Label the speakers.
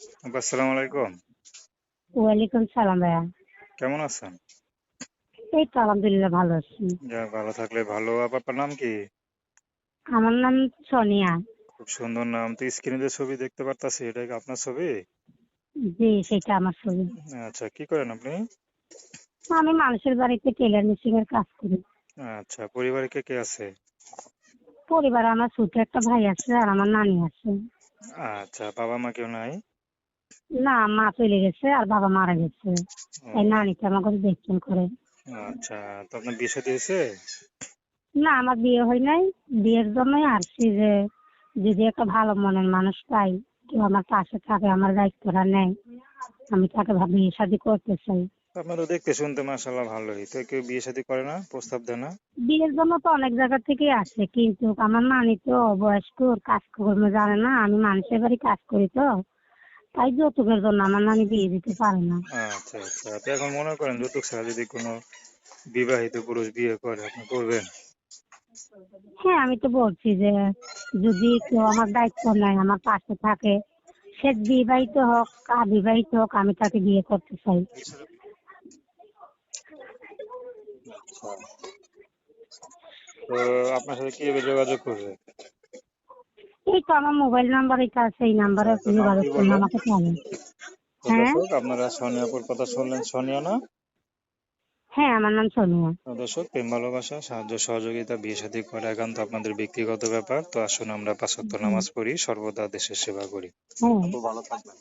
Speaker 1: আপা, আসসালামু আলাইকুম।
Speaker 2: ওয়ালাইকুম সালাম ভাইয়া।
Speaker 1: কেমন আছেন?
Speaker 2: এই তো আলহামদুলিল্লাহ ভালো আছি।
Speaker 1: যাক ভালো থাকলে ভালো। আপনার নাম কি?
Speaker 2: আমার নাম সোনিয়া।
Speaker 1: খুব সুন্দর নাম। তো স্ক্রিনে যে ছবি দেখতে পারতাছি এটা কি আপনার ছবি?
Speaker 2: জি সেটা আমার ছবি।
Speaker 1: আচ্ছা কি করেন আপনি?
Speaker 2: আমি মানুষের বাড়িতে টেলার মেশিন এর কাজ করি।
Speaker 1: আচ্ছা পরিবারে কে কে আছে?
Speaker 2: পরিবারে আমার ছোট একটা ভাই আছে আর আমার নানি আছে।
Speaker 1: আচ্ছা বাবা মা কেউ নাই?
Speaker 2: না মা চলে গেছে আর বাবা মারা গেছে। তাই নানিটা আমার কাছে দেখছেন করে।
Speaker 1: আচ্ছা তো আপনার বিয়ে শাদী হয়েছে?
Speaker 2: না আমার বিয়ে হয় নাই। বিয়ের জন্যই আসছি যে যদি একটা ভালো মনের মানুষ পাই কেউ আমার পাশে থাকে আমার দায়িত্বটা নেয় আমি তাকে ভাব বিয়ে শাদী করতে চাই।
Speaker 1: আপনারও দেখতে শুনতে মাশাল্লাহ ভালোই। তো কেউ বিয়ে শাদী করে না? প্রস্তাব দেয় না?
Speaker 2: বিয়ের জন্য তো অনেক জায়গা থেকে আসে কিন্তু আমার নানি তো বয়স্ক ওর কাজকর্ম জানে না আমি মানুষের বাড়ি কাজ করি তো। তাই যৌতুকের জন্য আমার নানি বিয়ে দিতে পারে না।
Speaker 1: আচ্ছা আচ্ছা। তো এখন মনে করেন যৌতুক ছাড়া যদি কোনো বিবাহিত পুরুষ বিয়ে করে আপনি করবেন?
Speaker 2: হ্যাঁ আমি তো বলছি যে যদি কেউ আমার দায়িত্ব নেয় আমার পাশে থাকে সে বিবাহিত হোক অবিবাহিত হোক আমি তাকে বিয়ে করতে চাই।
Speaker 1: আচ্ছা। তো আপনার সাথে কীভাবে যোগাযোগ করবে?
Speaker 2: এই তো আমার মোবাইল নাম্বার এটা আছে এই নাম্বারে যোগাযোগ করুন আমাকে
Speaker 1: জানেন।
Speaker 2: হ্যাঁ?
Speaker 1: আপনারা সোনিয়াপুর কথা শুনলেন সোনিয়া না?
Speaker 2: হ্যাঁ আমার নাম সোনিয়া।
Speaker 1: দর্শক প্রেম ভালোবাসা সাহায্য সহযোগিতা বিয়ে শাদী করা একান্ত আপনাদের ব্যক্তিগত ব্যাপার। তো আসুন আমরা পাঁচ নামাজ পড়ি সর্বদা দেশের সেবা করি।
Speaker 2: হ্যাঁ।
Speaker 1: ভালো থাকবেন।